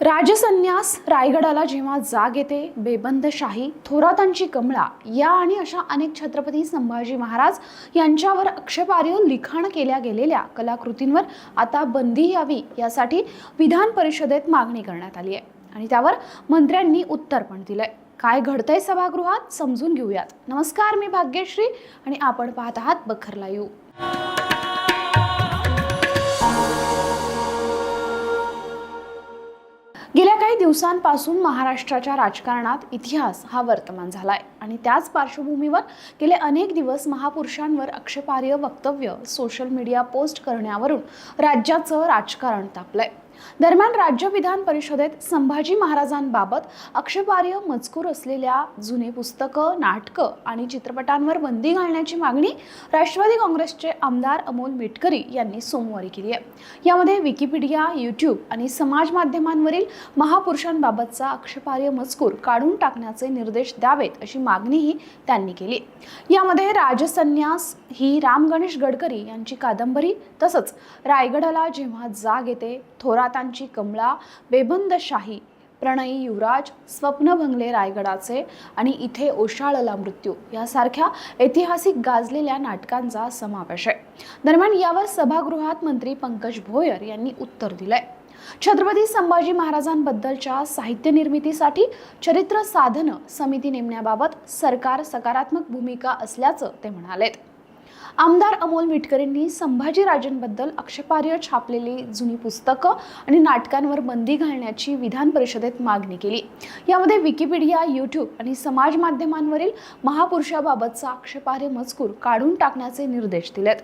राजसन्यास रायगडाला जेव्हा जाग येते बेबंदशाही थोरातांची कमळा या आणि अशा अनेक छत्रपती संभाजी महाराज यांच्यावर आक्षेपार्ह लिखाण केल्या गेलेल्या कलाकृतींवर आता बंदी यावी यासाठी विधान परिषदेत मागणी करण्यात आली आहे. आणि त्यावर मंत्र्यांनी उत्तर पण दिलंय. काय घडतंय सभागृहात समजून घेऊयात. नमस्कार मी भाग्यश्री आणि आपण पाहत आहात बखरला यू काही दिवसांपासून महाराष्ट्राच्या राजकारणात इतिहास हा वर्तमान झालाय. आणि त्याच पार्श्वभूमीवर गेले अनेक दिवस महापुरुषांवर आक्षेपार्ह वक्तव्य सोशल मीडिया पोस्ट करण्यावरून राज्याचं राजकारण तापलंय. दरम्यान राज्य विधान परिषदेत संभाजी महाराजांबाबत आक्षेपार्ह मजकूर असलेल्या जुने पुस्तकं नाटकं आणि चित्रपटांवर बंदी घालण्याची मागणी राष्ट्रवादी काँग्रेसचे आमदार अमोल मिटकरी यांनी सोमवारी केली आहे. यामध्ये विकिपीडिया यूट्यूब आणि समाज माध्यमांवरील महापुरुषांबाबतचा आक्षेपार्ह मजकूर काढून टाकण्याचे निर्देश द्यावेत अशी मागणीही त्यांनी केली यामध्ये राजसन्यास ही राम गणेश गडकरी यांची कादंबरी तसंच रायगडाला जेव्हा जाग येते थोरा सम्राटांची कमळा बेबंदशाही प्रणयी युवराज स्वप्न भंगले रायगडाचे आणि इथे ओशाळला मृत्यू यासारख्या ऐतिहासिक गाजलेल्या नाटकांचा समावेश आहे. दरम्यान यावर सभागृहात मंत्री पंकज भोयर यांनी उत्तर दिलंय. छत्रपती संभाजी महाराजांबद्दलच्या साहित्य निर्मितीसाठी चरित्र साधन समिती नेमण्याबाबत सरकार सकारात्मक भूमिका असल्याचं ते म्हणालेत. आमदार अमोल मिटकरींनी संभाजीराजेंबद्दल आक्षेपार्ह छापलेली जुनी पुस्तकं आणि नाटकांवर बंदी घालण्याची विधान परिषदेत मागणी केली. यामध्ये विकिपीडिया यूट्यूब आणि समाज माध्यमांवरील महापुरुषाबाबतचा आक्षेपार्ह मजकूर काढून टाकण्याचे निर्देश दिलेत.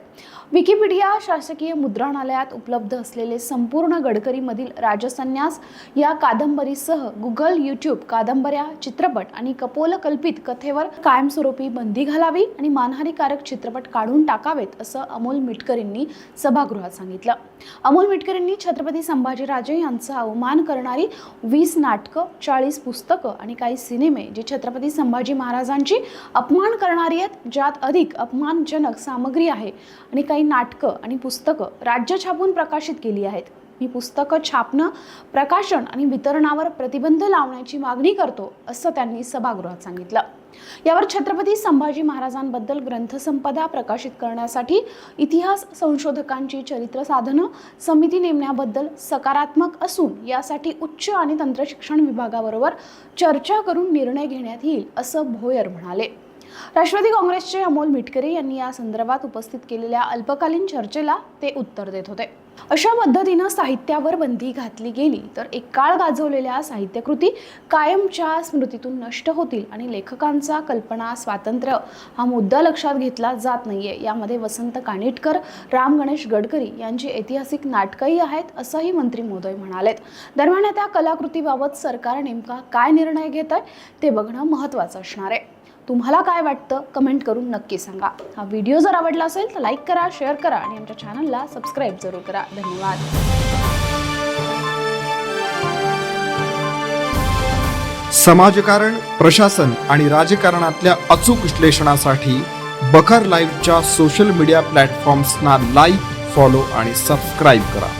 विकिपीडिया शासकीय मुद्रणालयात उपलब्ध असलेले संपूर्ण गडकरीमधील राजसन्यास या कादंबरीसह गुगल यूट्यूब कादंबऱ्या चित्रपट आणि कपोलकल्पित कथेवर कायमस्वरूपी बंदी घालावी आणि मानहानीकारक चित्रपट काढून टाकावेत असं अमोल मिटकरींनी सभागृहात सांगितलं. अमोल मिटकरींनी छत्रपती संभाजीराजे यांचा अवमान करणारी वीस नाटकं चाळीस पुस्तकं आणि काही सिनेमे जी छत्रपती संभाजी महाराजांची अपमान करणारी आहेत ज्यात अधिक अपमानजनक सामग्री आहे आणि काही नाटकं आणि पुस्तकं राज्य छापून प्रकाशित केली आहेत. मी पुस्तकं छापणं प्रकाशन आणि वितरणावर प्रतिबंध लावण्याची मागणी करतो असं त्यांनी सभागृहात सांगितलं. यावर छत्रपती संभाजी महाराजांबद्दल ग्रंथसंपदा प्रकाशित करण्यासाठी इतिहास संशोधकांची चरित्र साधनं समिती नेमण्याबद्दल सकारात्मक असून यासाठी उच्च आणि तंत्रशिक्षण विभागाबरोबर चर्चा करून निर्णय घेण्यात येईल असं भोयर म्हणाले. राष्ट्रवादी काँग्रेसचे अमोल मिटकरी यांनी या संदर्भात उपस्थित केलेल्या अल्पकालीन चर्चेला ते उत्तर देत होते. अशा पद्धतीनं साहित्यावर बंदी घातली गेली तर एक काळ गाजवलेल्या साहित्यकृती कायमच्या स्मृतीतून नष्ट होतील आणि लेखकांचा कल्पना स्वातंत्र्य हा मुद्दा लक्षात घेतला जात नाहीये. यामध्ये वसंत कानिटकर राम गणेश गडकरी यांची ऐतिहासिक नाटकंही आहेत असंही मंत्री मोदय म्हणालेत. दरम्यान त्या कलाकृतीबाबत सरकार नेमका काय निर्णय घेत आहे ते बघणं महत्त्वाचं असणार आहे. तुम्हाला काय वाटतं कमेंट करून नक्की सांगा. हा व्हिडिओ जर आवडला असेल तर लाईक करा शेअर करा आणि आमच्या चॅनलला सबस्क्राईब जरूर करा. धन्यवाद. समाजकारण प्रशासन आणि राजकारणातल्या अचूक विश्लेषणासाठी बखर लाईव्हच्या सोशल मीडिया प्लॅटफॉर्म्सना लाईक फॉलो आणि सबस्क्राईब करा.